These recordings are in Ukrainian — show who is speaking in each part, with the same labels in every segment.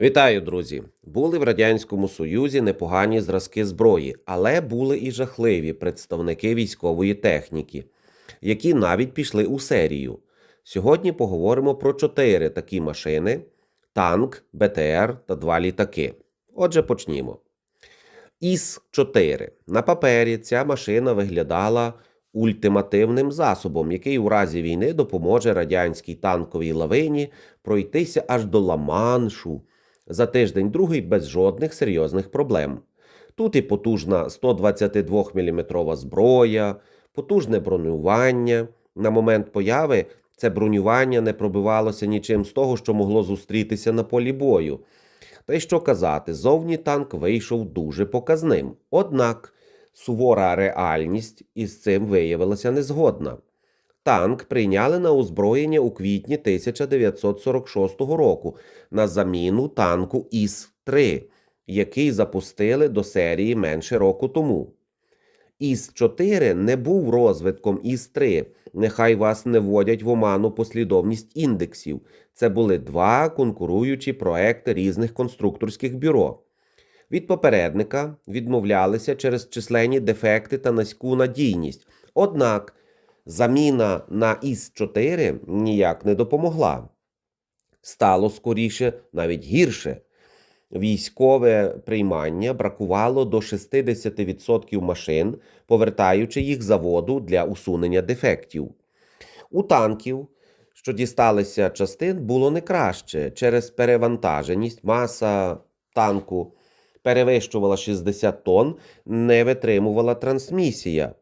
Speaker 1: Вітаю, друзі! Були в Радянському Союзі непогані зразки зброї, але були і жахливі представники військової техніки, які навіть пішли у серію. Сьогодні поговоримо про чотири такі машини: танк, БТР та два літаки. Отже, почнімо. Іс-4. На папері ця машина виглядала ультимативним засобом, який у разі війни допоможе радянській танковій лавині пройтися аж до Ла-Маншу за тиждень другий без жодних серйозних проблем. Тут і потужна 122 мм зброя, потужне бронювання. На момент появи це бронювання не пробивалося нічим з того, що могло зустрітися на полі бою. Та й що казати, зовні танк вийшов дуже показним. Однак сувора реальність із цим виявилася незгодна. Танк прийняли на озброєння у квітні 1946 року на заміну танку ІС-3, який запустили до серії менше року тому. ІС-4 не був розвитком ІС-3. Нехай вас не вводять в оману послідовність індексів. Це були два конкуруючі проекти різних конструкторських бюро. Від попередника відмовлялися через численні дефекти та низьку надійність. Однак заміна на ІС-4 ніяк не допомогла. Стало скоріше навіть гірше. Військове приймання бракувало до 60% машин, повертаючи їх заводу для усунення дефектів. У танків, що дісталися частин, було не краще через перевантаженість, маса танку перевищувала 60 тонн, не витримувала трансмісія.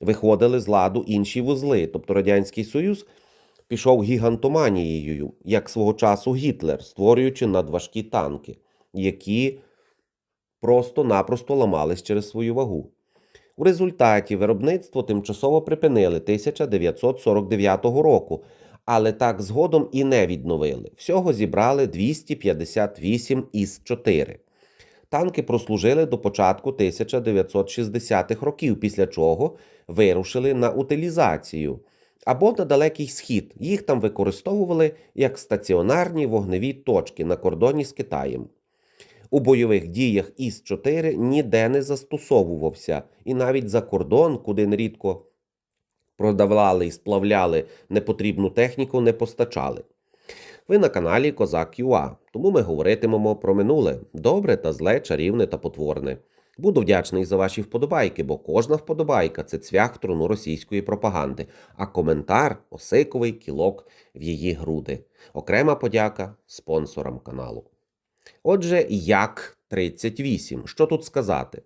Speaker 1: Виходили з ладу інші вузли, тобто Радянський Союз пішов гігантоманією, як свого часу Гітлер, створюючи надважкі танки, які просто-напросто ламались через свою вагу. У результаті виробництво тимчасово припинили 1949 року, але так згодом і не відновили. Всього зібрали 258 із 4. Танки прослужили до початку 1960-х років, після чого вирушили на утилізацію або на далекий схід. Їх там використовували як стаціонарні вогневі точки на кордоні з Китаєм. У бойових діях ІС-4 ніде не застосовувався, і навіть за кордон, куди нерідко продавали і сплавляли непотрібну техніку, не постачали. Ви на каналі Козак ЮА, тому ми говоритимемо про минуле добре та зле, чарівне та потворне. Буду вдячний за ваші вподобайки, бо кожна вподобайка це цвях труну російської пропаганди, а коментар осиковий кілок в її груди. Окрема подяка спонсорам каналу. Отже, як 38. Що тут сказати?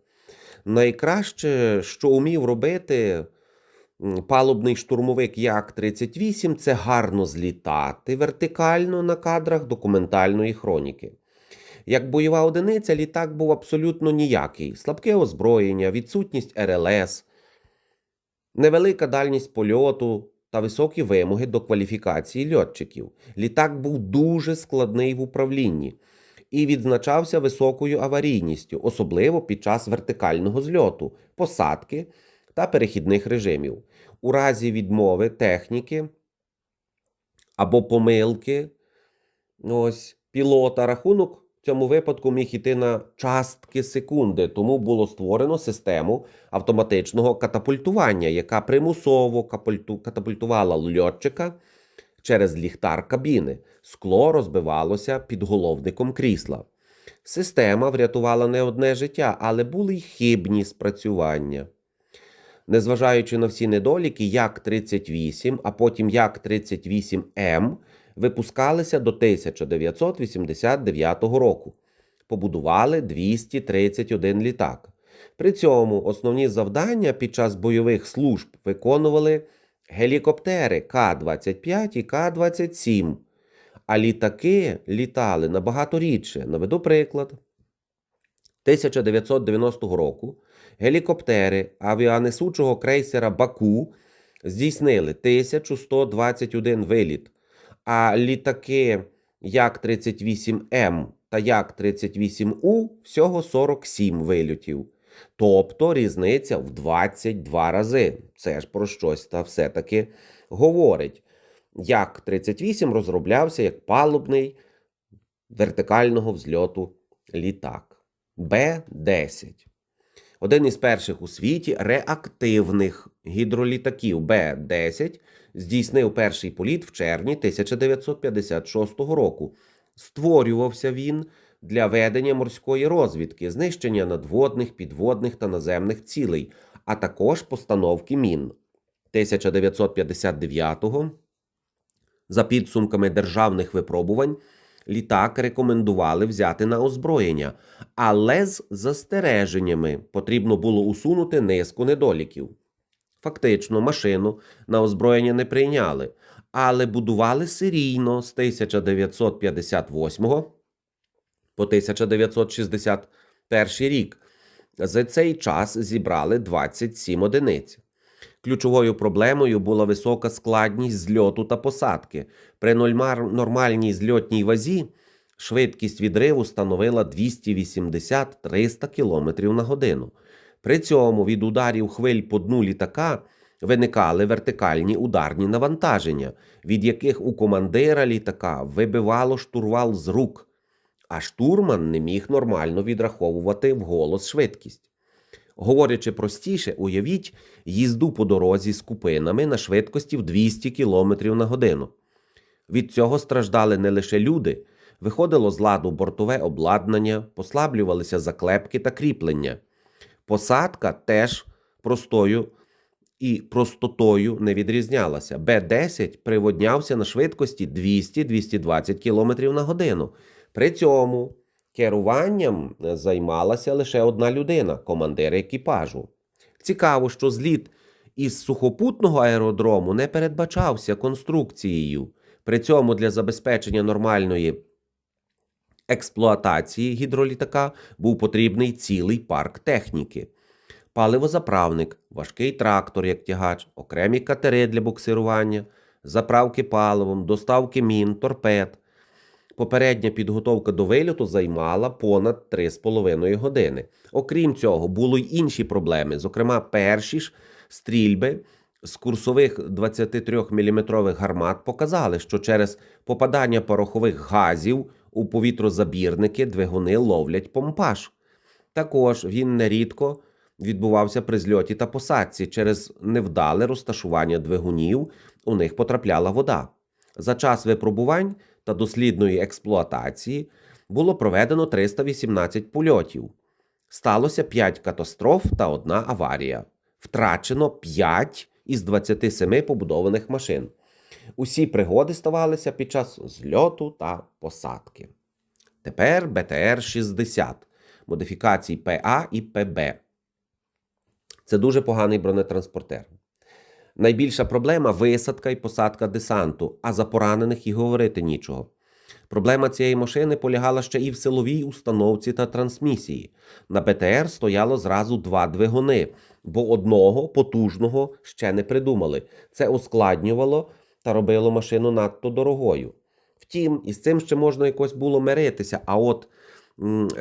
Speaker 1: Найкраще, що умів робити палубний штурмовик Як-38, це гарно злітати вертикально на кадрах документальної хроніки. Як бойова одиниця, літак був абсолютно ніякий. Слабке озброєння, відсутність РЛС, невелика дальність польоту та високі вимоги до кваліфікації льотчиків. Літак був дуже складний в управлінні і відзначався високою аварійністю, особливо під час вертикального зльоту, посадки та перехідних режимів. У разі відмови техніки або помилки ось, пілота рахунок в цьому випадку міг іти на частки секунди, тому було створено систему автоматичного катапультування, яка примусово катапультувала льотчика через ліхтар кабіни. Скло розбивалося під головником крісла. Система врятувала не одне життя, але були й хибні спрацювання. Незважаючи на всі недоліки, як 38, а потім як 38М випускалися до 1989 року. Побудували 231 літак. При цьому основні завдання під час бойових служб виконували гелікоптери К-25 і К-27, а літаки літали набагато рідше. Наведу приклад. 1990 року гелікоптери авіанесучого крейсера Баку здійснили 1121 виліт, а літаки Як-38М та Як-38У всього 47 вильотів. Тобто різниця в 22 рази. Це ж про щось та все-таки говорить. Як 38 розроблявся як палубний вертикального взльоту літак. Б-10. Один із перших у світі реактивних гідролітаків Б-10 здійснив перший політ в червні 1956 року. Створювався він для ведення морської розвідки, знищення надводних, підводних та наземних цілей, а також постановки мін. 1959-го за підсумками державних випробувань літак рекомендували взяти на озброєння, але з застереженнями потрібно було усунути низку недоліків. Фактично, машину на озброєння не прийняли, але будували серійно з 1958 по 1961 рік. За цей час зібрали 27 одиниць. Ключовою проблемою була висока складність зльоту та посадки. При нормальній зльотній вазі швидкість відриву становила 280-300 км на годину. При цьому від ударів хвиль по дну літака виникали вертикальні ударні навантаження, від яких у командира літака вибивало штурвал з рук, а штурман не міг нормально відраховувати вголос швидкість. Говорячи простіше, уявіть їзду по дорозі з купинами на швидкості в 200 км на годину. Від цього страждали не лише люди, виходило з ладу бортове обладнання, послаблювалися заклепки та кріплення. Посадка теж простою і простотою не відрізнялася. Б-10 приводнявся на швидкості 200-220 км на годину. При цьому керуванням займалася лише одна людина командир екіпажу. Цікаво, що зліт із сухопутного аеродрому не передбачався конструкцією. При цьому для забезпечення нормальної експлуатації гідролітака був потрібний цілий парк техніки. Паливозаправник, важкий трактор як тягач, окремі катери для буксирування, заправки паливом, доставки мін, торпед. Попередня підготовка до вильоту займала понад 3,5 години. Окрім цього, були й інші проблеми, зокрема, перші ж стрільби з курсових 23-мм гармат показали, що через попадання порохових газів у повітрозабірники двигуни ловлять помпаж. Також він нерідко відбувався при зльоті та посадці. Через невдале розташування двигунів у них потрапляла вода. За час випробувань та дослідної експлуатації було проведено 318 польотів. Сталося 5 катастроф та одна аварія. Втрачено 5 із 27 побудованих машин. Усі пригоди ставалися під час зльоту та посадки. Тепер БТР-60, модифікації ПА і ПБ. Це дуже поганий бронетранспортер. Найбільша проблема висадка і посадка десанту, а за поранених і говорити нічого. Проблема цієї машини полягала ще і в силовій установці та трансмісії. На БТР стояло зразу два двигуни, бо одного потужного ще не придумали. Це ускладнювало та робило машину надто дорогою. Втім, із цим ще можна якось було миритися, а от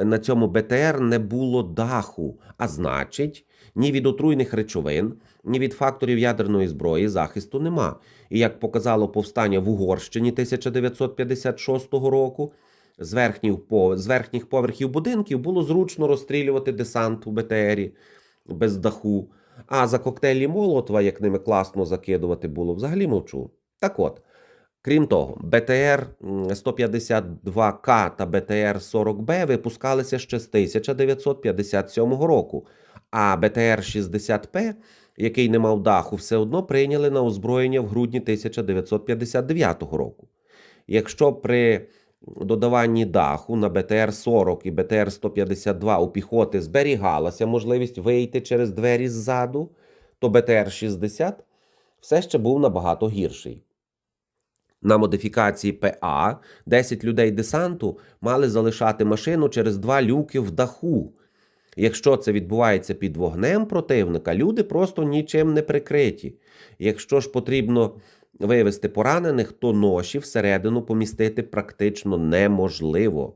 Speaker 1: на цьому БТР не було даху, а значить, ні від отруйних речовин, ні від факторів ядерної зброї захисту нема. І як показало повстання в Угорщині 1956 року, з верхніх, з верхніх поверхів будинків було зручно розстрілювати десант у БТРі без даху. А за коктейлі Молотова, як ними класно закидувати було, взагалі мовчу. Так от, крім того, БТР 152К та БТР 40Б випускалися ще з 1957 року, а БТР 60П, який не мав даху, все одно прийняли на озброєння в грудні 1959 року. Якщо при додаванні даху на БТР-40 і БТР-152 у піхоти зберігалася можливість вийти через двері ззаду, то БТР-60 все ще був набагато гірший. На модифікації ПА 10 людей десанту мали залишати машину через два люки в даху. Якщо це відбувається під вогнем противника, люди просто нічим не прикриті. Якщо ж потрібно вивести поранених, то ноші всередину помістити практично неможливо.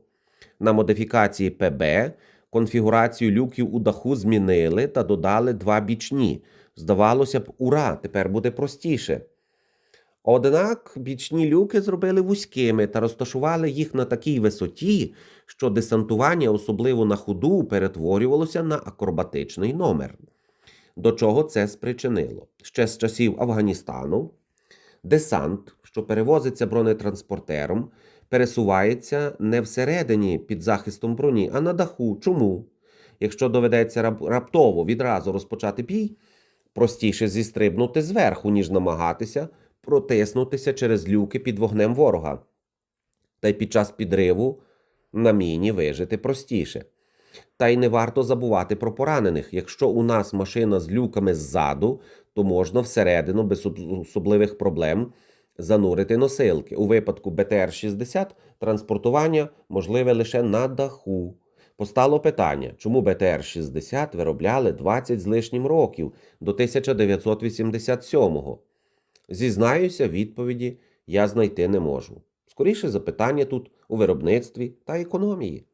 Speaker 1: На модифікації ПБ конфігурацію люків у даху змінили та додали два бічні. Здавалося б, ура, тепер буде простіше. Однак бічні люки зробили вузькими та розташували їх на такій висоті, що десантування, особливо на ходу, перетворювалося на акробатичний номер. До чого це спричинило? Ще з часів Афганістану десант, що перевозиться бронетранспортером, пересувається не всередині під захистом броні, а на даху. Чому? Якщо доведеться раптово відразу розпочати бій, простіше зістрибнути зверху, ніж намагатися протиснутися через люки під вогнем ворога. Та й під час підриву на міні вижити простіше. Та й не варто забувати про поранених. Якщо у нас машина з люками ззаду, то можна всередину без особливих проблем занурити носилки. У випадку БТР-60 транспортування можливе лише на даху. Постало питання, чому БТР-60 виробляли 20 з лишнім років до 1987-го. Зізнаюся, відповіді я знайти не можу. Скоріше запитання тут у виробництві та економії.